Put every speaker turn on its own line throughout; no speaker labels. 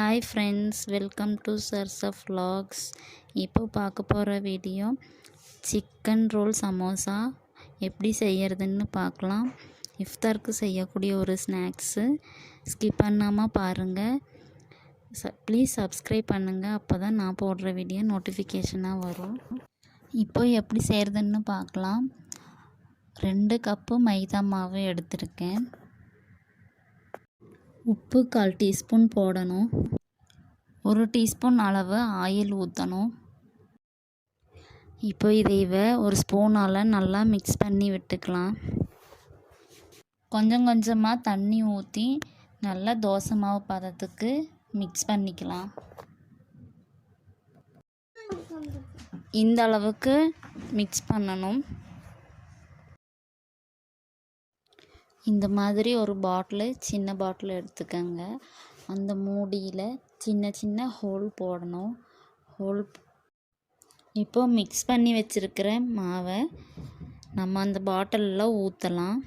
Hi friends welcome to சர்ஸ் of vlogs. இப்போ பார்க்க போகிற வீடியோ சிக்கன் ரோல் சமோசா எப்படி செய்யறதுன்னு பார்க்கலாம். இஃப்தாருக்கு செய்யக்கூடிய ஒரு ஸ்நாக்ஸு ஸ்கிப் பண்ணாமல் பாருங்கள் ச ப்ளீஸ் சப்ஸ்கிரைப் பண்ணுங்கள் அப்போ தான் நான் போடுற வீடியோ நோட்டிஃபிகேஷனாக வரும். இப்போ எப்படி செய்கிறதுன்னு பார்க்கலாம். ரெண்டு கப்பு மைதா மாவு எடுத்திருக்கேன். உப்பு கால் டீஸ்பூன் போடணும். ஒரு டீஸ்பூன் அளவு ஆயில் ஊற்றணும் இப்போ இதை ஒரு ஸ்பூனால் நல்லா மிக்ஸ் பண்ணி விட்டுக்கலாம். கொஞ்சம் கொஞ்சமாக தண்ணி ஊற்றி நல்லா தோசை மாவு பதத்துக்கு மிக்ஸ் பண்ணிக்கலாம். இந்த அளவுக்கு மிக்ஸ் பண்ணணும். இந்த மாதிரி ஒரு பாட்டிலு சின்ன பாட்டில் எடுத்துக்கோங்க. அந்த மூடியில் சின்ன சின்ன ஹோல் போடணும். ஹோல் இப்போ மிக்ஸ் பண்ணி வச்சுருக்கிற மாவை. நம்ம அந்த பாட்டிலில் ஊற்றலாம்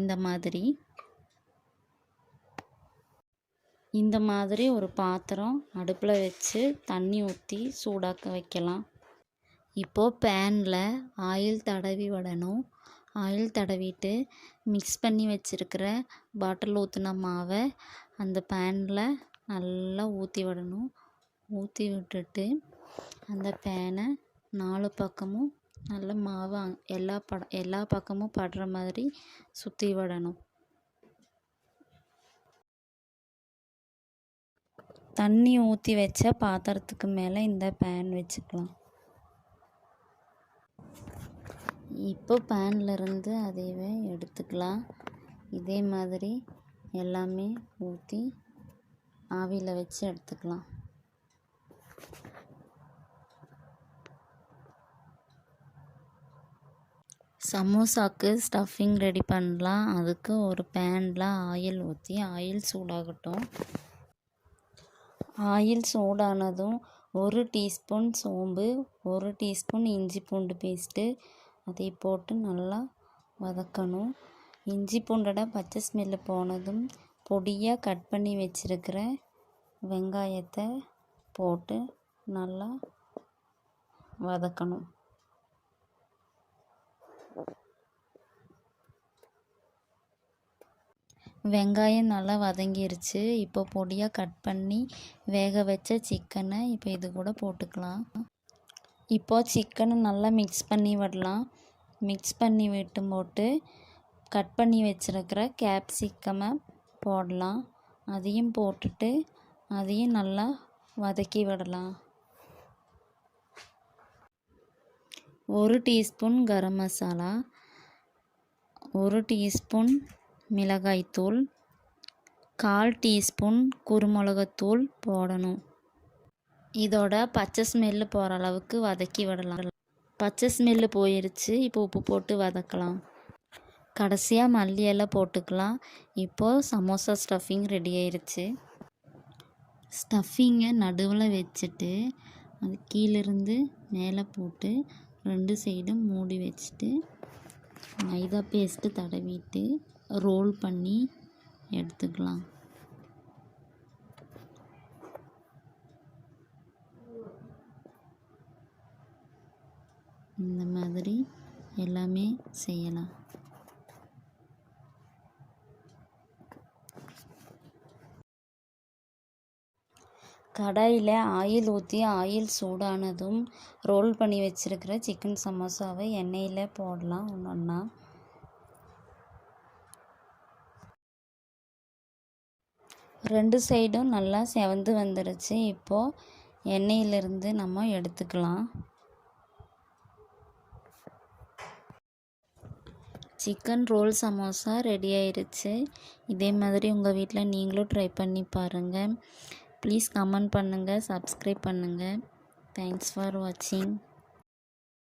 இந்த மாதிரி. இந்த மாதிரி ஒரு பாத்திரம் அடுப்பில் வச்சு தண்ணி ஊற்றி சூடாக்க வைக்கலாம். இப்போது பேனில் ஆயில் தடவி விடணும். ஆயில் தடவிட்டு மிக்ஸ் பண்ணி வச்சுருக்கிற பாட்டில் ஊற்றின மாவை அந்த பேனில் நல்லா ஊற்றி விடணும். ஊற்றி விட்டுட்டு அந்த பேனை நாலு பக்கமும் நல்ல மாவு எல்லா பட எல்லா பக்கமும் படுற மாதிரி சுற்றி விடணும். தண்ணி ஊற்றி வச்ச பாத்திரத்துக்கு மேலே இந்த பேன் வச்சுக்கலாம். இப்போ பேன்லேருந்து அதையவே எடுத்துக்கலாம். இதே மாதிரி எல்லாமே ஊற்றி ஆவியில் வச்சு எடுத்துக்கலாம். சமோசாக்கு ஸ்டஃபிங் ரெடி பண்ணலாம். அதுக்கு ஒரு பேனில் ஆயில் ஊற்றி ஆயில் சூடாகட்டும். ஆயில் சூடானதும் ஒரு டீஸ்பூன் சோம்பு ஒரு டீஸ்பூன் இஞ்சி பூண்டு பேஸ்ட்டு அதை போட்டு நல்லா வதக்கணும். இஞ்சி பூண்டோட பச்சை ஸ்மெல்லு போனதும் பொடியாக கட் பண்ணி வச்சுருக்கிற வெங்காயத்தை போட்டு நல்லா வதக்கணும். வெங்காயம் நல்லா வதங்கிருச்சு. இப்போ பொடியாக கட் பண்ணி வேக வச்ச சிக்கனை இப்போ இது கூட போட்டுக்கலாம். இப்போது சிக்கனை நல்லா மிக்ஸ் பண்ணி விடலாம். மிக்ஸ் பண்ணி விட்டு போட்டு கட் பண்ணி வச்சுருக்கிற கேப்சிக்கமை போடலாம். அதையும் போட்டுட்டு அதையும் நல்லா வதக்கி விடலாம். ஒரு டீஸ்பூன் கரம் மசாலா ஒரு டீஸ்பூன் மிளகாய்த்தூள் கால் டீஸ்பூன் குருமிளகத்தூள் போடணும். இதோட பச்சை ஸ்மெல்லு போகிற அளவுக்கு வதக்கி விடலாம். பச்சை ஸ்மெல்லு போயிருச்சு. இப்போ உப்பு போட்டு வதக்கலாம். கடைசியாக மல்லியெல்லாம் போட்டுக்கலாம். இப்போது சமோசா ஸ்டஃபிங் ரெடி ஆயிருச்சு. ஸ்டஃபிங்கை நடுவில் வச்சுட்டு அது கீழேருந்து மேலே போட்டு ரெண்டு சைடும் மூடி வச்சுட்டு மைதா பேஸ்ட்டு தடவிட்டு ரோல் பண்ணி எடுத்துக்கலாம் இந்த மாதிரி எல்லாமே செய்யலாம். கடாயில் ஆயில் ஊற்றி ஆயில் சூடானதும் ரோல் பண்ணி வச்சுருக்கிற சிக்கன் சமோசாவை எண்ணெயில் போடலாம் ஒன்று ஒன்றா ரெண்டு சைடும் நல்லா செவந்து வந்துடுச்சு இப்போது எண்ணெயிலிருந்து நம்ம எடுத்துக்கலாம். சிக்கன் ரோல் சமோசா ரெடி ஆயிருச்சு. இதே மாதிரி உங்கள் வீட்டில் நீங்களும் ட்ரை பண்ணி பாருங்கள் ப்ளீஸ் கமெண்ட் பண்ணுங்கள் சப்ஸ்கிரைப் பண்ணுங்கள் தேங்க்ஸ் ஃபார் வாட்சிங்